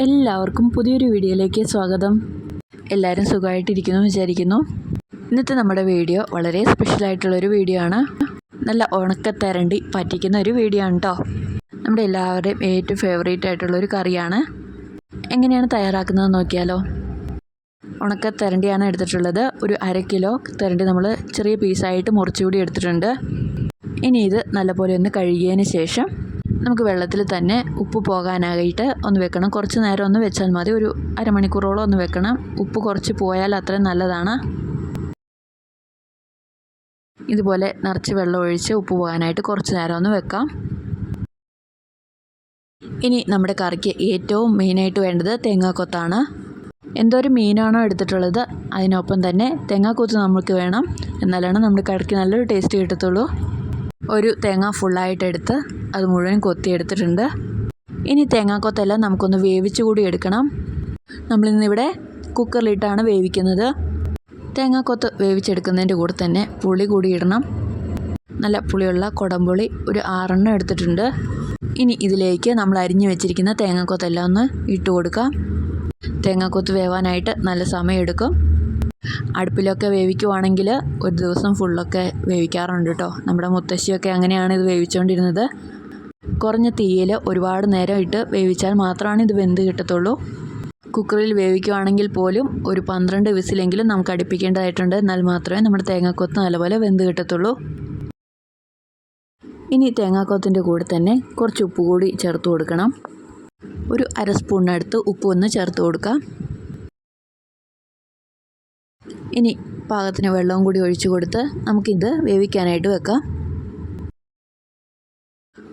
എല്ലാവർക്കും പുതിയൊരു വീഡിയോയിലേക്ക് സ്വാഗതം. എല്ലാവരും സുഖമായിട്ടിരിക്കുന്നു വിചാരിക്കുന്നു. ഇന്നത്തെ നമ്മുടെ വീഡിയോ വളരെ സ്പെഷ്യലായിട്ടുള്ളൊരു വീഡിയോ ആണ്. നല്ല ഉണക്കത്തരണ്ടി പറ്റിക്കുന്ന ഒരു വീഡിയോ ആണ് കേട്ടോ നമ്മുടെ എല്ലാവരുടെയും ഏറ്റവും ഫേവറേറ്റ് ആയിട്ടുള്ളൊരു കറിയാണ്. എങ്ങനെയാണ് തയ്യാറാക്കുന്നത് നോക്കിയാലോ? ഉണക്ക ഉണക്കത്തരണ്ടിയാണ് എടുത്തിട്ടുള്ളത്. ഒരു അര കിലോ തരണ്ടി നമ്മൾ ചെറിയ പീസായിട്ട് മുറിച്ചുകൂടി എടുത്തിട്ടുണ്ട്. ഇനി ഇത് നല്ലപോലെ ഒന്ന് കഴുകിയതിന് ശേഷം നമുക്ക് വെള്ളത്തിൽ തന്നെ ഉപ്പ് പോകാനായിട്ട് ഒന്ന് വെക്കണം. കുറച്ച് നേരം ഒന്ന് വെച്ചാൽ മതി. ഒരു അരമണിക്കൂറോളം ഒന്ന് വെക്കണം. ഉപ്പ് കുറച്ച് പോയാൽ അത്രയും നല്ലതാണ്. ഇതുപോലെ നിറച്ച് വെള്ളം ഒഴിച്ച് ഉപ്പ് പോകാനായിട്ട് കുറച്ച് നേരം ഒന്ന് വെക്കാം. ഇനി നമ്മുടെ കറിക്ക് ഏറ്റവും മെയിനായിട്ട് വേണ്ടത് തേങ്ങാക്കൊത്താണ്. എന്തോ ഒരു മീനാണോ എടുത്തിട്ടുള്ളത് അതിനൊപ്പം തന്നെ തേങ്ങാക്കൊത്ത് നമുക്ക് വേണം. എന്നാലാണ് നമ്മുടെ കറിക്ക് നല്ലൊരു ടേസ്റ്റ് കിട്ടത്തുള്ളൂ. ഒരു തേങ്ങ ഫുള്ളായിട്ട് എടുത്ത് അത് മുഴുവൻ കൊത്തിയെടുത്തിട്ടുണ്ട്. ഇനി തേങ്ങാക്കൊത്തെല്ലാം നമുക്കൊന്ന് വേവിച്ച് കൂടി എടുക്കണം. നമ്മളിന്നിവിടെ കുക്കറിലിട്ടാണ് വേവിക്കുന്നത്. തേങ്ങാക്കൊത്ത് വേവിച്ചെടുക്കുന്നതിന്റെ കൂടെ തന്നെ പുളി കൂടി ഇടണം. നല്ല പുളിയുള്ള കുടംപുളി ഒരു ആറെണ്ണം എടുത്തിട്ടുണ്ട്. ഇനി ഇതിലേക്ക് നമ്മൾ അരിഞ്ഞു വെച്ചിരിക്കുന്ന തേങ്ങാക്കൊത്തെല്ലാം ഒന്ന് ഇട്ട് കൊടുക്കാം. തേങ്ങാക്കൊത്ത് വേവാനായിട്ട് നല്ല സമയമെടുക്കും. അടുപ്പിലൊക്കെ വേവിക്കുവാണെങ്കിൽ ഒരു ദിവസം ഫുള്ളൊക്കെ വേവിക്കാറുണ്ട് കേട്ടോ. നമ്മുടെ മുത്തശ്ശിയൊക്കെ അങ്ങനെയാണ് ഇത് വേവിച്ചുകൊണ്ടിരുന്നത്. കുറഞ്ഞ തീയിൽ ഒരുപാട് നേരം ഇട്ട് വേവിച്ചാൽ മാത്രമാണ് ഇത് വെന്ത് കിട്ടത്തുള്ളൂ. കുക്കറിൽ വേവിക്കുവാണെങ്കിൽ പോലും ഒരു പന്ത്രണ്ട് വിസിലെങ്കിലും നമുക്ക് അടുപ്പിക്കേണ്ടതായിട്ടുണ്ട്. എന്നാൽ മാത്രമേ നമ്മുടെ തേങ്ങാക്കൊത്ത് നല്ലപോലെ വെന്ത് കിട്ടത്തുള്ളൂ. ഇനി തേങ്ങാക്കൊത്തിന്റെ കൂടെ തന്നെ കുറച്ച് ഉപ്പ് കൂടി ചേർത്ത് കൊടുക്കണം. ഒരു അര സ്പൂണിനടുത്ത് ഉപ്പ് ഒന്ന് ചേർത്ത് കൊടുക്കാം. ഇനി പാകത്തിന് വെള്ളവും കൂടി ഒഴിച്ചു കൊടുത്ത് നമുക്കിത് വേവിക്കാനായിട്ട് വെക്കാം.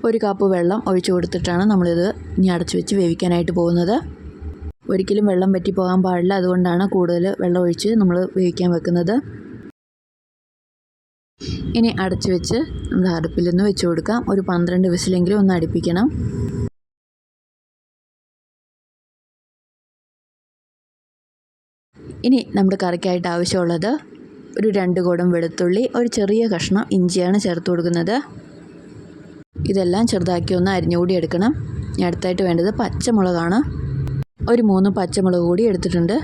ഒരു കപ്പ് വെള്ളം ഒഴിച്ചു കൊടുത്തിട്ടാണ് നമ്മളിത് ഇനി അടച്ചു വെച്ച് വേവിക്കാനായിട്ട് പോകുന്നത്. ഒരിക്കലും വെള്ളം പോകാൻ പാടില്ല അതുകൊണ്ടാണ് കൂടുതൽ വെള്ളം ഒഴിച്ച് നമ്മൾ വേവിക്കാൻ വെക്കുന്നത്. ഇനി അടച്ചു വെച്ച് നമ്മൾ അടുപ്പിൽ നിന്ന് വെച്ച് കൊടുക്കാം. ഒരു പന്ത്രണ്ട് വിസിലെങ്കിലും ഒന്ന് അടുപ്പിക്കണം. ഇനി നമ്മുടെ കറിക്കായിട്ട് ആവശ്യമുള്ളത് ഒരു രണ്ട് കുടം വെളുത്തുള്ളി ഒരു ചെറിയ കഷ്ണം ഇഞ്ചിയാണ് ചേർത്ത് കൊടുക്കുന്നത്. ഇതെല്ലാം ചെറുതാക്കി ഒന്ന് അരിഞ്ഞുകൂടി എടുക്കണം. അടുത്തായിട്ട് വേണ്ടത് പച്ചമുളകാണ്. ഒരു മൂന്ന് പച്ചമുളക് കൂടി എടുത്തിട്ടുണ്ട്.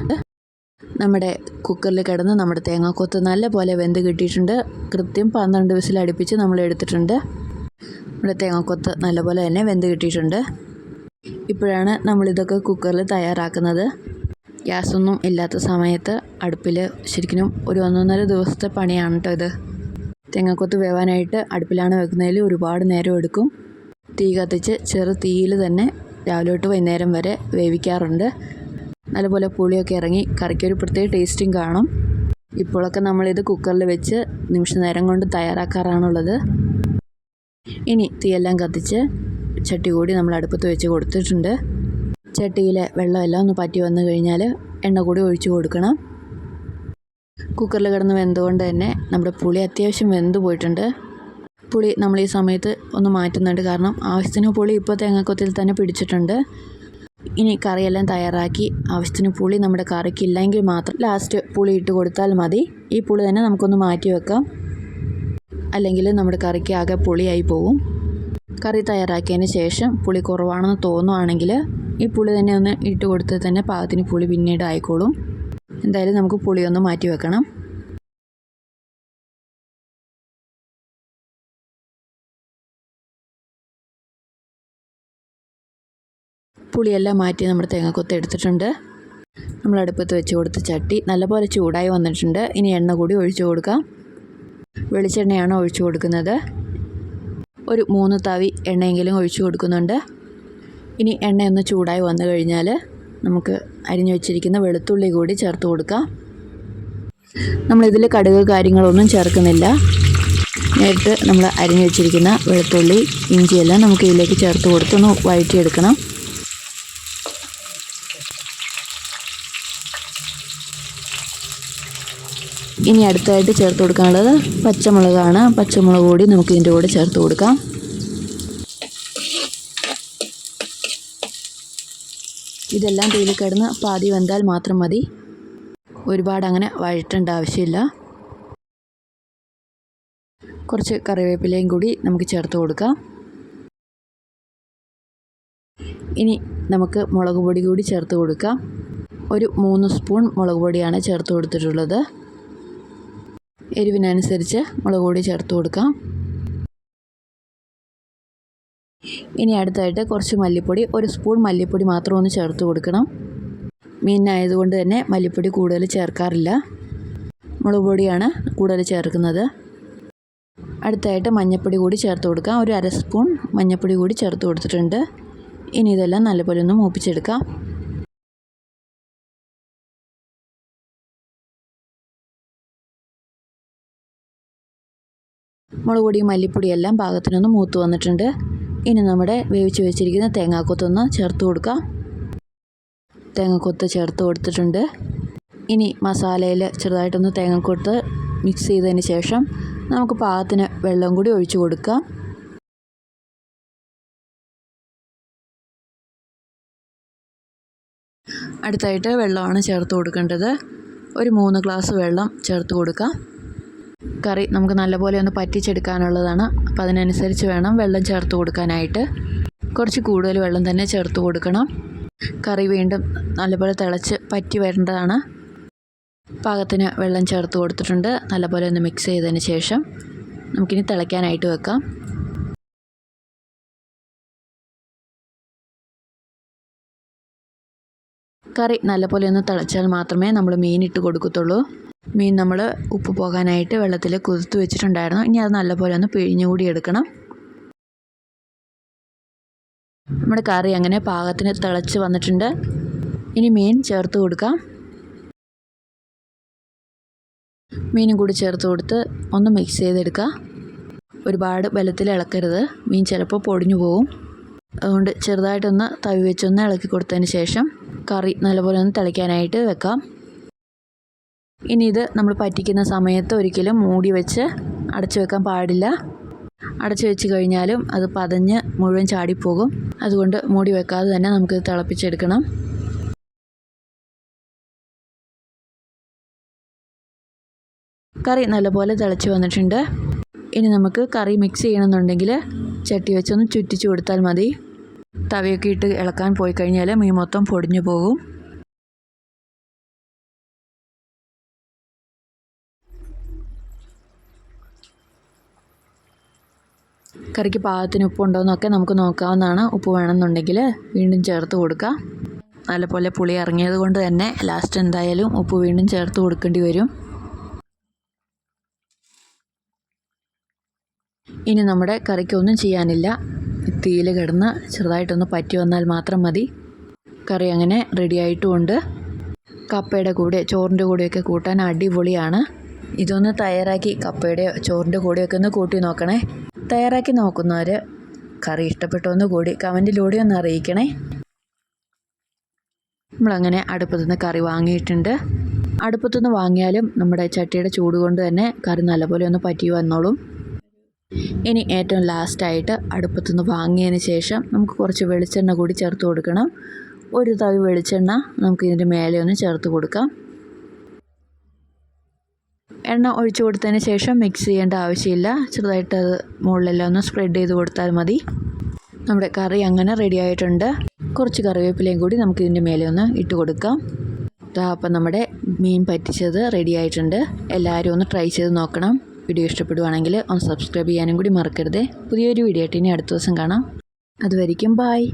നമ്മുടെ കുക്കറിൽ കിടന്ന് നമ്മുടെ തേങ്ങാക്കൊത്ത് നല്ല പോലെ വെന്ത് കിട്ടിയിട്ടുണ്ട്. കൃത്യം പന്ത്രണ്ട് വിസിൽ അടുപ്പിച്ച് നമ്മൾ എടുത്തിട്ടുണ്ട്. നമ്മുടെ തേങ്ങാക്കൊത്ത് നല്ലപോലെ തന്നെ വെന്ത് കിട്ടിയിട്ടുണ്ട്. ഇപ്പോഴാണ് നമ്മളിതൊക്കെ കുക്കറിൽ തയ്യാറാക്കുന്നത്. ഗ്യാസൊന്നും ഇല്ലാത്ത സമയത്ത് അടുപ്പിൽ ശരിക്കും ഒരു ഒന്നൊന്നര ദിവസത്തെ പണിയാണ് കേട്ടോ ഇത്. തേങ്ങാക്കൊത്ത് വേവാനായിട്ട് അടുപ്പിലാണ് വെക്കുന്നതിൽ ഒരുപാട് നേരം എടുക്കും. തീ കത്തിച്ച് ചെറു തീയിൽ തന്നെ രാവിലെ തൊട്ട് വൈകുന്നേരം വരെ വേവിക്കാറുണ്ട്. നല്ലപോലെ പുളിയൊക്കെ ഇറങ്ങി കറിക്കൊരു പ്രത്യേക ടേസ്റ്റും കാണും. ഇപ്പോഴൊക്കെ നമ്മളിത് കുക്കറിൽ വെച്ച് നിമിഷ നേരം കൊണ്ട് തയ്യാറാക്കാറാണുള്ളത്. ഇനി തീയെല്ലാം കത്തിച്ച് ചട്ടി കൂടി നമ്മൾ അടുപ്പത്ത് വെച്ച് കൊടുത്തിട്ടുണ്ട്. ചട്ടിയിലെ വെള്ളമെല്ലാം ഒന്ന് പറ്റി വന്നു കഴിഞ്ഞാൽ എണ്ണ കൂടി ഒഴിച്ചു കൊടുക്കണം. കുക്കറിൽ കിടന്ന് വെന്തുകൊണ്ട് തന്നെ നമ്മുടെ പുളി അത്യാവശ്യം വെന്ത് പോയിട്ടുണ്ട്. പുളി നമ്മൾ ഈ സമയത്ത് ഒന്ന് മാറ്റുന്നുണ്ട്. കാരണം ആവശ്യത്തിന് പുളി ഇപ്പോൾ തേങ്ങാക്കൊത്തിൽ തന്നെ പിടിച്ചിട്ടുണ്ട്. ഇനി കറിയെല്ലാം തയ്യാറാക്കി ആവശ്യത്തിന് പുളി നമ്മുടെ കറിക്ക് ഇല്ലെങ്കിൽ മാത്രം ലാസ്റ്റ് പുളി ഇട്ട് കൊടുത്താൽ മതി. ഈ പുളി തന്നെ നമുക്കൊന്ന് മാറ്റി വെക്കാം. അല്ലെങ്കിൽ നമ്മുടെ കറിക്ക് ആകെ പുളിയായി പോകും കറി തയ്യാറാക്കിയതിന് ശേഷം പുളി കുറവാണെന്ന് തോന്നുവാണെങ്കിൽ ഈ പുളി തന്നെ ഒന്ന് ഇട്ട് കൊടുത്ത് തന്നെ പാകത്തിന് പുളി പിന്നീട് ആയിക്കോളും. എന്തായാലും നമുക്ക് പുളി ഒന്ന് മാറ്റി വെക്കണം. പുളിയെല്ലാം മാറ്റി നമ്മുടെ തേങ്ങക്കൊത്ത് എടുത്തിട്ടുണ്ട്. നമ്മൾ അടുപ്പത്ത് വെച്ച് കൊടുത്ത ചട്ടി നല്ലപോലെ ചൂടായി വന്നിട്ടുണ്ട്. ഇനി എണ്ണ കൂടി ഒഴിച്ചു കൊടുക്കാം. വെളിച്ചെണ്ണയാണ് ഒഴിച്ചു കൊടുക്കുന്നത്. ഒരു മൂന്ന് തവി എണ്ണയെങ്കിലും ഒഴിച്ചു കൊടുക്കുന്നുണ്ട്. ഇനി എണ്ണ ഒന്ന് ചൂടായി വന്നു കഴിഞ്ഞാൽ നമുക്ക് അരിഞ്ഞു വെച്ചിരിക്കുന്ന വെളുത്തുള്ളി കൂടി ചേർത്ത് കൊടുക്കാം. നമ്മളിതിൽ കടുക് കാര്യങ്ങളൊന്നും ചേർക്കുന്നില്ല. നേരിട്ട് നമ്മൾ അരിഞ്ഞു വെച്ചിരിക്കുന്ന വെളുത്തുള്ളി ഇഞ്ചിയെല്ലാം നമുക്ക് ഇതിലേക്ക് ചേർത്ത് കൊടുത്തൊന്ന് വഴറ്റിയെടുക്കണം. ഇനി അടുത്തായിട്ട് ചേർത്ത് കൊടുക്കാനുള്ളത് പച്ചമുളകാണ്. പച്ചമുളക് കൂടി നമുക്ക് ഇതിന്റെ കൂടെ ചേർത്ത് കൊടുക്കാം. ഇതെല്ലാം തീയിൽ കിടന്ന് പാതി വെന്താൽ മാത്രം മതി. ഒരുപാട് അങ്ങനെ വഴറ്റേണ്ട ആവശ്യമില്ല. കുറച്ച് കറിവേപ്പിലയും കൂടി നമുക്ക് ചേർത്ത് കൊടുക്കാം. ഇനി നമുക്ക് മുളക് പൊടി കൂടി ചേർത്ത് കൊടുക്കാം. ഒരു മൂന്ന് സ്പൂൺ മുളക് പൊടിയാണ് ചേർത്ത് കൊടുത്തിട്ടുള്ളത്. എരിവിനനുസരിച്ച് മുളക് പൊടി ചേർത്ത് കൊടുക്കാം. ഇനി അടുത്തായിട്ട് കുറച്ച് മല്ലിപ്പൊടി ഒരു സ്പൂൺ മല്ലിപ്പൊടി മാത്രം ഒന്ന് ചേർത്ത് കൊടുക്കണം. മീനായതുകൊണ്ട് തന്നെ മല്ലിപ്പൊടി കൂടുതൽ ചേർക്കാറില്ല. മുളക് പൊടിയാണ് കൂടുതൽ ചേർക്കുന്നത്. അടുത്തായിട്ട് മഞ്ഞൾപ്പൊടി കൂടി ചേർത്ത് കൊടുക്കാം. ഒരു അര സ്പൂൺ മഞ്ഞൾപ്പൊടി കൂടി ചേർത്ത് കൊടുത്തിട്ടുണ്ട്. ഇനി ഇതെല്ലാം നല്ലപോലെ ഒന്ന് മൂപ്പിച്ചെടുക്കാം. മുളക് പൊടിയും മല്ലിപ്പൊടിയെല്ലാം പാകത്തിനൊന്ന് മൂത്ത് വന്നിട്ടുണ്ട്. ഇനി നമ്മുടെ വേവിച്ച് വെച്ചിരിക്കുന്ന തേങ്ങാക്കൊത്തൊന്ന് ചേർത്ത് കൊടുക്കാം. തേങ്ങാക്കൊത്ത് ചേർത്ത് കൊടുത്തിട്ടുണ്ട്. ഇനി മസാലയിൽ ചെറുതായിട്ടൊന്ന് തേങ്ങക്കൊത്ത് മിക്സ് ചെയ്തതിന് ശേഷം നമുക്ക് പാകത്തിന് വെള്ളം കൂടി ഒഴിച്ചു കൊടുക്കാം. അടുത്തായിട്ട് വെള്ളമാണ് ചേർത്ത് കൊടുക്കേണ്ടത്. ഒരു മൂന്ന് ഗ്ലാസ് വെള്ളം ചേർത്ത് കൊടുക്കാം. കറി നമുക്ക് നല്ലപോലെ ഒന്ന് പറ്റിച്ചെടുക്കാനുള്ളതാണ്. അപ്പം അതിനനുസരിച്ച് വേണം വെള്ളം ചേർത്ത് കൊടുക്കാനായിട്ട്. കുറച്ച് കൂടുതൽ വെള്ളം തന്നെ ചേർത്ത് കൊടുക്കണം. കറി വീണ്ടും നല്ലപോലെ തിളച്ച് പറ്റി വരേണ്ടതാണ്. പാകത്തിന് വെള്ളം ചേർത്ത് കൊടുത്തിട്ടുണ്ട്. നല്ലപോലെ ഒന്ന് മിക്സ് ചെയ്തതിന് ശേഷം നമുക്കിനി തിളയ്ക്കാനായിട്ട് വെക്കാം. കറി നല്ലപോലെ ഒന്ന് തിളച്ചാൽ മാത്രമേ നമ്മൾ മീനിട്ട് കൊടുക്കത്തുള്ളൂ. മീൻ നമ്മൾ ഉപ്പ് പോകാനായിട്ട് വെള്ളത്തിൽ കുതിർത്ത് വെച്ചിട്ടുണ്ടായിരുന്നു. ഇനി അത് നല്ലപോലെ ഒന്ന് പിഴിഞ്ഞുകൂടി എടുക്കണം. നമ്മുടെ കറി അങ്ങനെ പാകത്തിന് തിളച്ച് വന്നിട്ടുണ്ട്. ഇനി മീൻ ചേർത്ത് കൊടുക്കാം. മീനും കൂടി ചേർത്ത് കൊടുത്ത് ഒന്ന് മിക്സ് ചെയ്തെടുക്കുക ഒരുപാട് ബലത്തിൽ ഇളക്കരുത്. മീൻ ചിലപ്പോൾ പൊടിഞ്ഞു പോകും അതുകൊണ്ട് ചെറുതായിട്ടൊന്ന് തവി വെച്ചൊന്ന് ഇളക്കി കൊടുത്തതിന് ശേഷം കറി നല്ലപോലെ ഒന്ന് തിളയ്ക്കാനായിട്ട് വെക്കാം. ഇനി ഇത് നമ്മൾ പറ്റിക്കുന്ന സമയത്ത് ഒരിക്കലും മൂടി വെച്ച് അടച്ചു വെക്കാൻ പാടില്ല. അടച്ചു വെച്ച് കഴിഞ്ഞാലും അത് പതഞ്ഞ് മുഴുവൻ ചാടിപ്പോകും. അതുകൊണ്ട് മൂടി വെക്കാതെ തന്നെ നമുക്ക് തിളപ്പിച്ചെടുക്കണം. കറി നല്ലപോലെ തിളച്ച് വന്നിട്ടുണ്ട്. ഇനി നമുക്ക് കറി മിക്സ് ചെയ്യണമെന്നുണ്ടെങ്കിൽ ചട്ടി വെച്ചൊന്ന് ചുറ്റിച്ചു കൊടുത്താൽ മതി. തവയൊക്കെ ഇട്ട് ഇളക്കാൻ പോയി കഴിഞ്ഞാൽ മീൻ മൊത്തം പൊടിഞ്ഞു പോകും. കറിക്ക് പാകത്തിന് ഉപ്പുണ്ടോ എന്നൊക്കെ നമുക്ക് നോക്കാവുന്നതാണ്. ഉപ്പ് വേണമെന്നുണ്ടെങ്കിൽ വീണ്ടും ചേർത്ത് കൊടുക്കുക നല്ലപോലെ പുളി ഇറങ്ങിയത് കൊണ്ട് തന്നെ ലാസ്റ്റ് എന്തായാലും ഉപ്പ് വീണ്ടും ചേർത്ത് കൊടുക്കേണ്ടി വരും. ഇനി നമ്മുടെ കറിക്കൊന്നും ചെയ്യാനില്ല. തീയിൽ കിടന്ന് ചെറുതായിട്ടൊന്ന് പറ്റി വന്നാൽ മാത്രം മതി. കറി അങ്ങനെ റെഡി ആയിട്ടുമുണ്ട് കപ്പയുടെ കൂടെ ചോറിന്റെ കൂടെയൊക്കെ കൂട്ടാൻ അടിപൊളിയാണ്. ഇതൊന്ന് തയ്യാറാക്കി കപ്പയുടെ ചോറിന്റെ കൂടെയൊക്കെ ഒന്ന് കൂട്ടി നോക്കണേ. തയ്യാറാക്കി നോക്കുന്നവർ കറി ഇഷ്ടപ്പെട്ടോ എന്ന് കൂടി കമന്റിലൂടെ ഒന്ന് അറിയിക്കണേ. നമ്മളങ്ങനെ അടുപ്പത്തുനിന്ന് കറി വാങ്ങിയിട്ടുണ്ട്. അടുപ്പത്തുനിന്ന് വാങ്ങിയാലും നമ്മുടെ ചട്ടിയുടെ ചൂട് കൊണ്ട് തന്നെ കറി നല്ലപോലെ ഒന്ന് പറ്റി വന്നോളും. ഇനി ഏറ്റവും ലാസ്റ്റായിട്ട് അടുപ്പത്തുനിന്ന് വാങ്ങിയതിന് ശേഷം നമുക്ക് കുറച്ച് വെളിച്ചെണ്ണ കൂടി ചേർത്ത് കൊടുക്കണം. ഒരു തവി വെളിച്ചെണ്ണ നമുക്ക് ഇതിന്റെ മേലെ ഒന്ന് ചേർത്ത് കൊടുക്കാം. എണ്ണ ഒഴിച്ചു കൊടുത്തതിന് ശേഷം മിക്സ് ചെയ്യേണ്ട ആവശ്യമില്ല. ചെറുതായിട്ട് അത് മുകളിലെല്ലാം ഒന്ന് സ്പ്രെഡ് ചെയ്ത് കൊടുത്താൽ മതി. നമ്മുടെ കറി അങ്ങനെ റെഡി ആയിട്ടുണ്ട്. കുറച്ച് കറിവേപ്പിലയും കൂടി നമുക്ക് ഇതിന്റെ മേലെ ഒന്ന് ഇട്ട് കൊടുക്കാം. അപ്പം നമ്മുടെ മീൻ പറ്റിച്ചത് റെഡി ആയിട്ടുണ്ട്. എല്ലാവരും ഒന്ന് ട്രൈ ചെയ്ത് നോക്കണം. വീഡിയോ ഇഷ്ടപ്പെടുവാണെങ്കിൽ ഒന്ന് സബ്സ്ക്രൈബ് ചെയ്യാനും കൂടി മറക്കരുത്. പുതിയൊരു വീഡിയോ ആയിട്ട് ഇനി അടുത്ത ദിവസം കാണാം. അതുവരിക്കും ബായ്